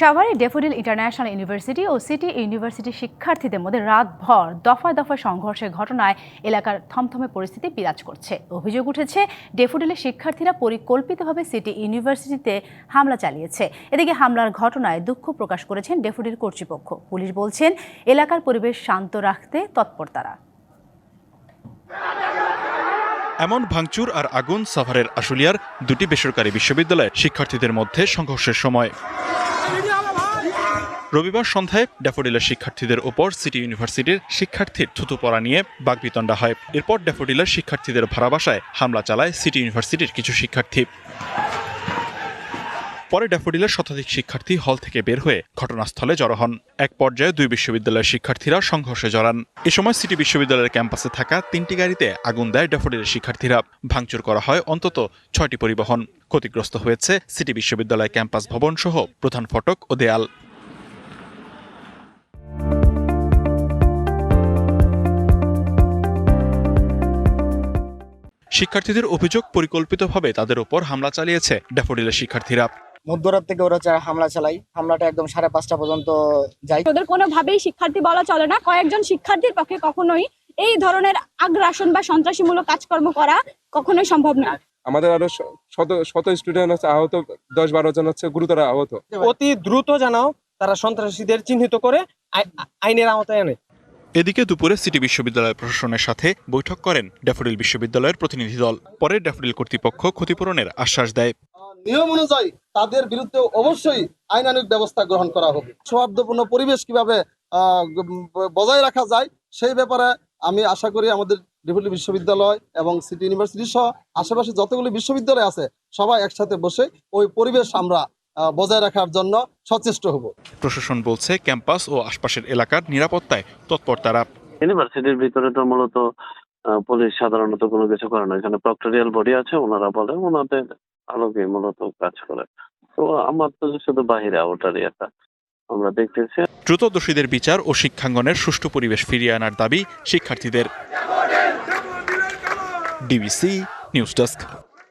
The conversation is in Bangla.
সাভারে ডেফোডিল ইন্টারন্যাশনাল ইউনিভার্সিটি ও সিটি ইউনিভার্সিটি শিক্ষার্থীদের মধ্যে রাতভর, দফায় দফায় সংঘর্ষের ঘটনায় এলাকার থমথমে পরিস্থিতি বিরাজ করছে। অভিযোগ উঠেছে ডেফোডিলের শিক্ষার্থীরা পরিকল্পিতভাবে সিটি ইউনিভার্সিটিতে হামলা চালিয়েছে। এদিকে হামলার ঘটনায় দুঃখ প্রকাশ করেছেন ডেফোডিল কর্তৃপক্ষ। পুলিশ বলছেন, এলাকার পরিবেশ শান্ত রাখতে তৎপর তারা। এমন ভাঙচুর আর আগুন সাভারের আশুলিয়ার দুটি বেসরকারি বিশ্ববিদ্যালয়ের শিক্ষার্থীদের মধ্যে সংঘর্ষের সময়। রবিবার সন্ধ্যায় ড্যাফোডিলের শিক্ষার্থীদের ওপর সিটি ইউনিভার্সিটির শিক্ষার্থীর থুতু পড়া নিয়ে বাগবিতণ্ডা হয়। এরপর ড্যাফোডিলের শিক্ষার্থীদের ভাড়া বাসায় হামলা চালায় সিটি ইউনিভার্সিটির কিছু শিক্ষার্থী। পরে ড্যাফোডিলের শতাধিক শিক্ষার্থী হল থেকে বের হয়ে ঘটনাস্থলে জড়ো হন। এক পর্যায়ে দুই বিশ্ববিদ্যালয়ের শিক্ষার্থীরা সংঘর্ষে জড়ান। এ সময় সিটি বিশ্ববিদ্যালয়ের ক্যাম্পাসে থাকা তিনটি গাড়িতে আগুন দেয় ড্যাফোডিলের শিক্ষার্থীরা। ভাঙচুর করা হয় অন্তত ছয়টি পরিবহন। ক্ষতিগ্রস্ত হয়েছে সিটি বিশ্ববিদ্যালয় ক্যাম্পাস ভবন সহ প্রধান ফটক ও দেয়াল। শিক্ষার্থীদের অভিযোগ পরিকল্পিতভাবে তাদের উপর হামলা চালিয়েছে ড্যাফোডিলের শিক্ষার্থীরা। মধ্যরাত থেকে ওরা হামলা চালায়। হামলাটা একদম সাড়ে পাঁচটা পর্যন্ত যায়। ওদের কোনোভাবেই শিক্ষার্থী বলা চলে না। কয়েকজন শিক্ষার্থীর পক্ষে কখনোই এই ধরনের আগ্রাসন বা সন্ত্রাসীমূলক কাজকর্ম করা কখনোই সম্ভব না। আমাদের আরও শত শত স্টুডেন্ট হচ্ছে আহত দশ বারো জন হচ্ছে গুরুতর আহত। অতি দ্রুত যেন তারা সন্ত্রাসীদের চিহ্নিত করে আই- আইনের আওতায় আনে। এদিকে দুপুরে সিটি বিশ্ববিদ্যালয় প্রশাসনের সাথে বৈঠক করেন ড্যাফোডিল বিশ্ববিদ্যালয়ের প্রতিনিধি দল। পরে ড্যাফোডিল কর্তৃপক্ষ ক্ষতিপূরণের আশ্বাস দেয়। নিয়ম অনুযায়ী তাদের বিরুদ্ধে অবশ্যই আইনানুগ ব্যবস্থা গ্রহণ করা হবে। সৌহার্দ্যপূর্ণ পরিবেশ কীভাবে বজায় রাখা যায়, সেই ব্যাপারে আমি আশা করি আমাদের ডিপুটি বিশ্ববিদ্যালয় এবং সিটি ইউনিভার্সিটি সহ আশেপাশে যতগুলি বিশ্ববিদ্যালয় আছে, সবাই একসাথে বসে ওই পরিবেশ আমরা বজায় রাখার জন্য সচেষ্ট হব। প্রশাসন বলছে ক্যাম্পাস ও আশপাশের এলাকার নিরাপত্তায় তৎপর তারা। ইউনিভার্সিটির ভিতরে তো মূলত আহ, পুলিশ সাধারণত কোনো কিছু করে না। এখানে প্রক্টোরিয়াল বডি আছে ওনারা বলে ওনাদের আলোকে মূলত কাজ করে। তো আমার তো শুধু বাহিরে আউটার এটা আমরা দেখতেছি। দ্রুত দোষীদের বিচার ও শিক্ষাঙ্গনের সুষ্ঠু পরিবেশ ফিরিয়ে আনার দাবি শিক্ষার্থীদের। DBC news desk.